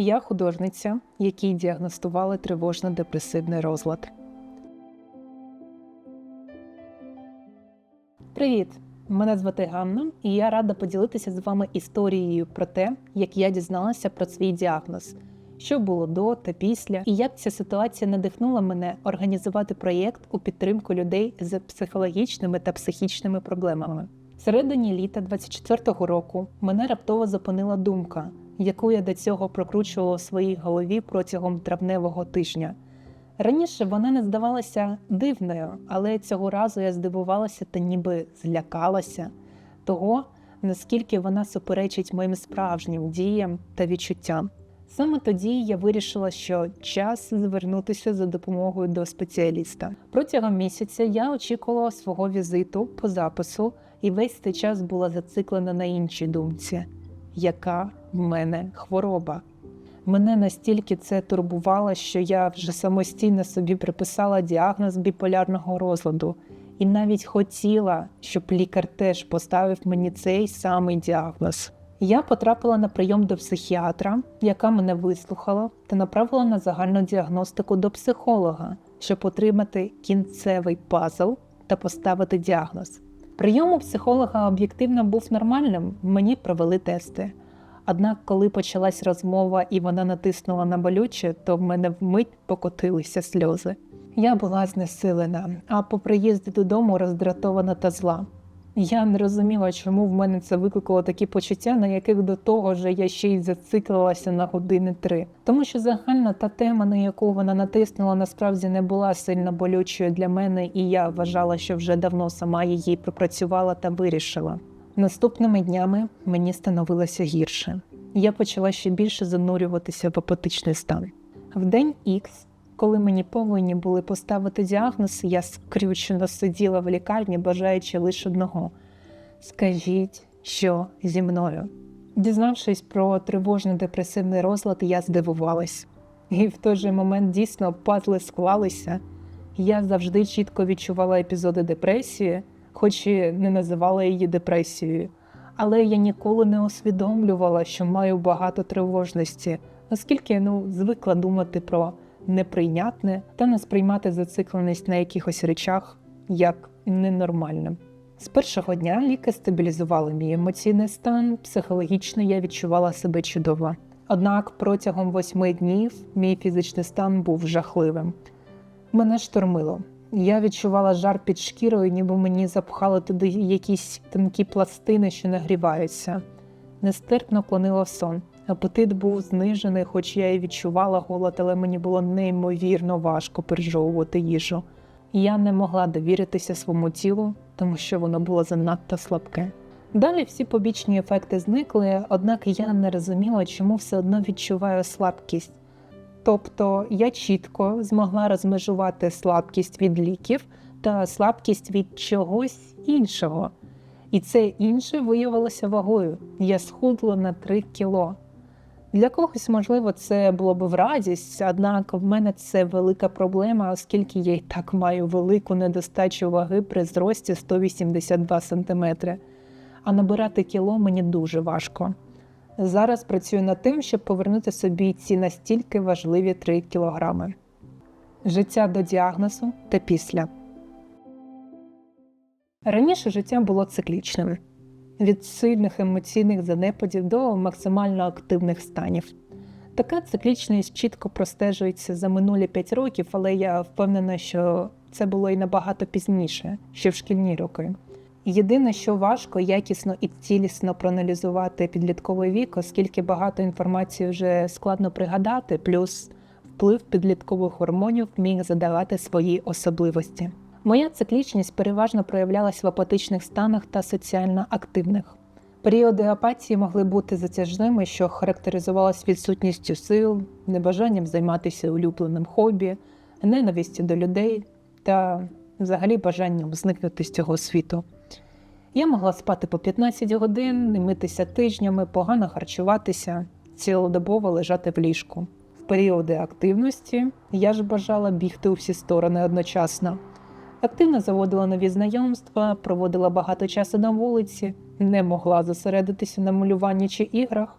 Я художниця, якій діагностували тривожно-депресивний розлад. Привіт! Мене звати Ганна, і я рада поділитися з вами історією про те, як я дізналася про свій діагноз, що було до та після, і як ця ситуація надихнула мене організувати проєкт у підтримку людей з психологічними та психічними проблемами. Всередині літа 24-го року мене раптово зупинила думка, яку я до цього прокручувала у своїй голові протягом травневого тижня. Раніше вона не здавалася дивною, але цього разу я здивувалася та ніби злякалася того, наскільки вона суперечить моїм справжнім діям та відчуттям. Саме тоді я вирішила, що час звернутися за допомогою до спеціаліста. Протягом місяця я очікувала свого візиту по запису, і весь цей час була зациклена на іншій думці, яка в мене хвороба. Мене настільки це турбувало, що я вже самостійно собі приписала діагноз біполярного розладу, і навіть хотіла, щоб лікар теж поставив мені цей самий діагноз. Я потрапила на прийом до психіатра, яка мене вислухала та направила на загальну діагностику до психолога, щоб отримати кінцевий пазл та поставити діагноз. Прийом у психолога об'єктивно був нормальним, мені провели тести. Однак, коли почалась розмова і вона натиснула на болюче, то в мене вмить покотилися сльози. Я була знесилена, а по приїзді додому роздратована та зла. Я не розуміла, чому в мене це викликало такі почуття, на яких до того ж я ще й зациклилася на години три. Тому що загальна та тема, на яку вона натиснула, насправді не була сильно болючою для мене, і я вважала, що вже давно сама її пропрацювала та вирішила. Наступними днями мені становилося гірше. Я почала ще більше занурюватися в апатичний стан. В день Х, коли мені повинні були поставити діагноз, я скрючено сиділа в лікарні, бажаючи лише одного: скажіть, що зі мною. Дізнавшись про тривожно-депресивний розлад, я здивувалась. І в той же момент дійсно пазли склалися. Я завжди чітко відчувала епізоди депресії хоч і не називала її депресією. Але я ніколи не усвідомлювала, що маю багато тривожності, оскільки ну, звикла думати про неприйнятне та не сприймати зацикленість на якихось речах як ненормальним. З першого дня ліки стабілізували мій емоційний стан, психологічно я відчувала себе чудово. Однак протягом восьми днів мій фізичний стан був жахливим. Мене штормило. Я відчувала жар під шкірою, ніби мені запхали туди якісь тонкі пластини, що нагріваються. Нестерпно клонило сон. Апетит був знижений, хоч я і відчувала голод, але мені було неймовірно важко пережовувати їжу. Я не могла довіритися своєму тілу, тому що воно було занадто слабке. Далі всі побічні ефекти зникли, однак я не розуміла, чому все одно відчуваю слабкість. Тобто я чітко змогла розмежувати слабкість від ліків та слабкість від чогось іншого. І це інше виявилося вагою. Я схудла на 3 кіло. Для когось, можливо, це було б в радість, однак в мене це велика проблема, оскільки я і так маю велику недостачу ваги при зрості 182 см. А набирати кіло мені дуже важко. Зараз працюю над тим, щоб повернути собі ці настільки важливі 3 кілограми. Життя до діагнозу та після. Раніше життя було циклічним від сильних емоційних занепадів до максимально активних станів. Така циклічність чітко простежується за минулі 5 років, але я впевнена, що це було і набагато пізніше, ще в шкільні роки. Єдине, що важко якісно і цілісно проаналізувати підлітковий вік, оскільки багато інформації вже складно пригадати, плюс вплив підліткових гормонів міг задавати свої особливості. Моя циклічність переважно проявлялась в апатичних станах та соціально активних. Періоди апатії могли бути затяжними, що характеризувалась відсутністю сил, небажанням займатися улюбленим хобі, ненавистю до людей та взагалі бажанням зникнути з цього світу. Я могла спати по 15 годин, не митися тижнями, погано харчуватися, цілодобово лежати в ліжку. В періоди активності я ж бажала бігти у всі сторони одночасно. Активно заводила нові знайомства, проводила багато часу на вулиці, не могла зосередитися на малюванні чи іграх.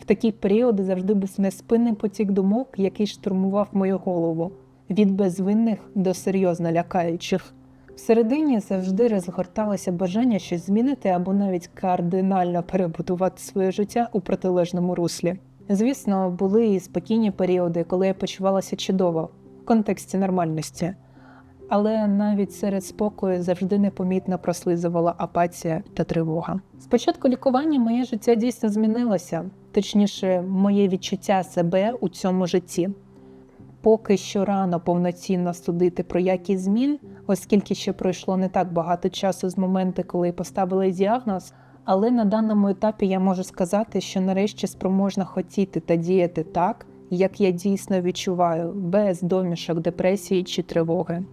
В такі періоди завжди був неспинний потік думок, який штурмував мою голову від безвинних до серйозно лякаючих. Всередині завжди розгорталося бажання щось змінити або навіть кардинально перебудувати своє життя у протилежному руслі. Звісно, були і спокійні періоди, коли я почувалася чудово в контексті нормальності. Але навіть серед спокою завжди непомітно прослизувала апатія та тривога. Спочатку лікування моє життя дійсно змінилося, точніше, моє відчуття себе у цьому житті. Поки що рано повноцінно судити про якість змін, оскільки ще пройшло не так багато часу з моменту, коли поставили діагноз. Але на даному етапі я можу сказати, що нарешті спроможна хотіти та діяти так, як я дійсно відчуваю, без домішок депресії чи тривоги.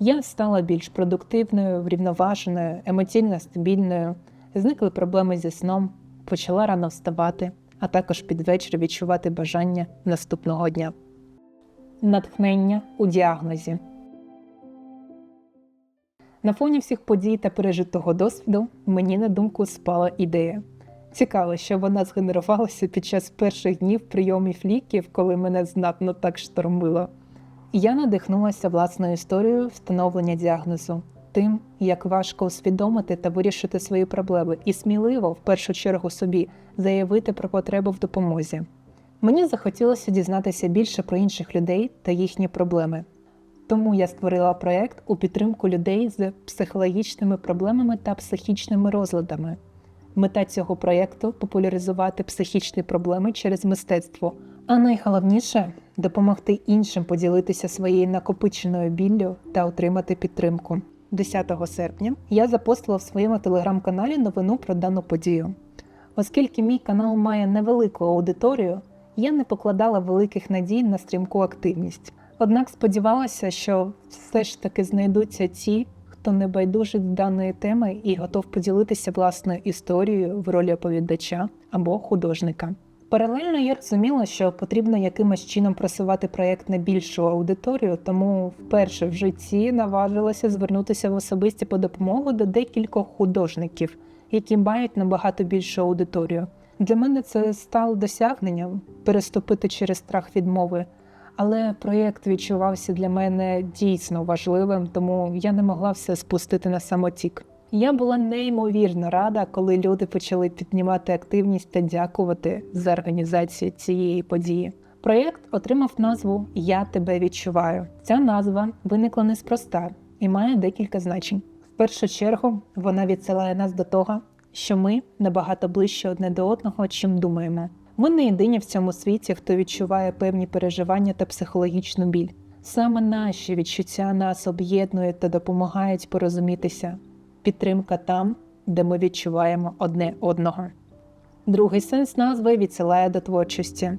Я стала більш продуктивною, врівноваженою, емоційно стабільною, зникли проблеми зі сном, почала рано вставати, а також під вечір відчувати бажання наступного дня. Натхнення у діагнозі. На фоні всіх подій та пережитого досвіду мені на думку спала ідея. Цікаво, що вона згенерувалася під час перших днів прийомів ліків, коли мене знатно так штормило. Я надихнулася власною історією встановлення діагнозу, тим, як важко усвідомити та вирішити свої проблеми, і сміливо, в першу чергу, собі заявити про потребу в допомозі. Мені захотілося дізнатися більше про інших людей та їхні проблеми. Тому я створила проєкт у підтримку людей з психологічними проблемами та психічними розладами. Мета цього проєкту популяризувати психічні проблеми через мистецтво, а найголовніше допомогти іншим поділитися своєю накопиченою біллю та отримати підтримку. 10 серпня я запостила в своєму телеграм-каналі новину про дану подію. Оскільки мій канал має невелику аудиторію, я не покладала великих надій на стрімку активність. Однак сподівалася, що все ж таки знайдуться ті, хто не байдужить даної теми і готов поділитися власною історією в ролі оповідача або художника. Паралельно я розуміла, що потрібно якимось чином просувати проєкт на більшу аудиторію, тому вперше в житті наважилася звернутися в особисті по допомогу до декількох художників, які мають набагато більшу аудиторію. Для мене це стало досягненням переступити через страх відмови. Але проєкт відчувався для мене дійсно важливим, тому я не могла все спустити на самотік. Я була неймовірно рада, коли люди почали піднімати активність та дякувати за організацію цієї події. Проєкт отримав назву Я тебе відчуваю. Ця назва виникла неспроста і має декілька значень. В першу чергу вона відсилає нас до того, що ми набагато ближче одне до одного, чим думаємо. Ми не єдині в цьому світі, хто відчуває певні переживання та психологічну біль. Саме наші відчуття нас об'єднують та допомагають порозумітися. Підтримка там, де ми відчуваємо одне одного. Другий сенс назви відсилає до творчості.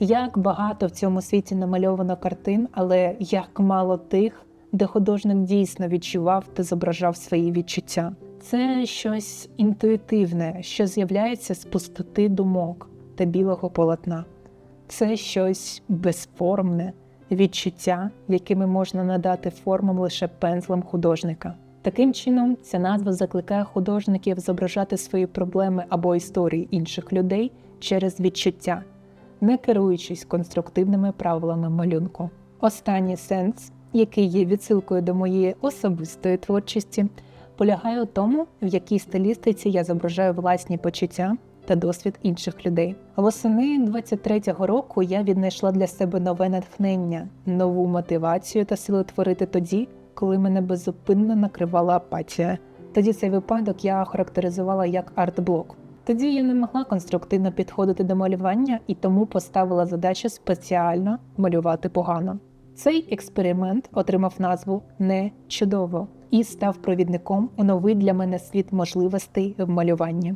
Як багато в цьому світі намальовано картин, але як мало тих, де художник дійсно відчував та зображав свої відчуття. Це щось інтуїтивне, що з'являється з пустоти думок та білого полотна. Це щось безформне, відчуття, якими можна надати формам лише пензлем художника. Таким чином, ця назва закликає художників зображати свої проблеми або історії інших людей через відчуття, не керуючись конструктивними правилами малюнку. Останній сенс, який є відсилкою до моєї особистої творчості, полягає у тому, в якій стилістиці я зображаю власні почуття та досвід інших людей. Восени 23-го року я віднайшла для себе нове натхнення, нову мотивацію та сили творити тоді, коли мене беззупинно накривала апатія. Тоді цей випадок я охарактеризувала як арт-блок. Тоді я не могла конструктивно підходити до малювання і тому поставила задачу спеціально малювати погано. Цей експеримент отримав назву Не чудово і став провідником у новий для мене світ можливостей в малюванні.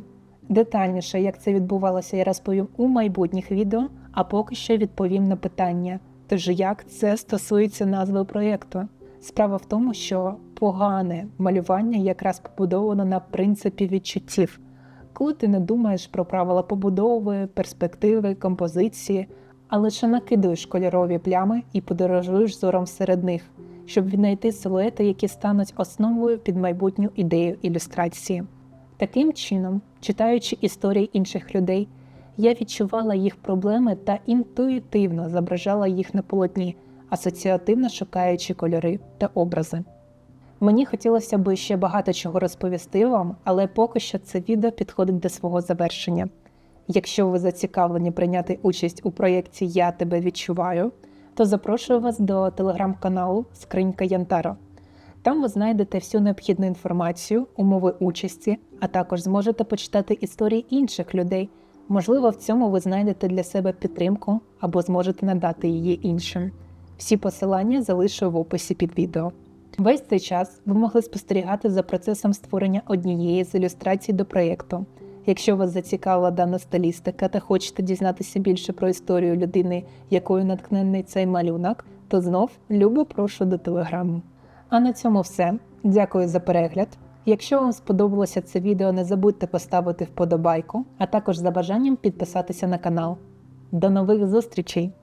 Детальніше, як це відбувалося, я розповім у майбутніх відео, а поки що відповім на питання. Тож як це стосується назви проєкту? Справа в тому, що погане малювання якраз побудовано на принципі відчуттів, коли ти не думаєш про правила побудови, перспективи, композиції, а лише накидуєш кольорові плями і подорожуєш зором серед них, щоб віднайти силуети, які стануть основою під майбутню ідею ілюстрації. Таким чином, читаючи історії інших людей, Я відчувала їх проблеми та інтуїтивно зображала їх на полотні, асоціативно шукаючи кольори та образи. Мені хотілося б ще багато чого розповісти вам, але поки що це відео підходить до свого завершення. Якщо ви зацікавлені прийняти участь у проєкті Я тебе відчуваю, то запрошую вас до телеграм-каналу Скринька Янтаро. Там ви знайдете всю необхідну інформацію, умови участі, а також зможете почитати історії інших людей. Можливо, в цьому ви знайдете для себе підтримку або зможете надати її іншим. Всі посилання залишу в описі під відео. Весь цей час ви могли спостерігати за процесом створення однієї з ілюстрацій до проєкту. Якщо вас зацікавила дана стилістика та хочете дізнатися більше про історію людини, якою натхнений цей малюнок, то знов любо прошу до телеграму. А на цьому все. Дякую за перегляд. Якщо вам сподобалося це відео, не забудьте поставити вподобайку, а також за бажанням підписатися на канал. До нових зустрічей!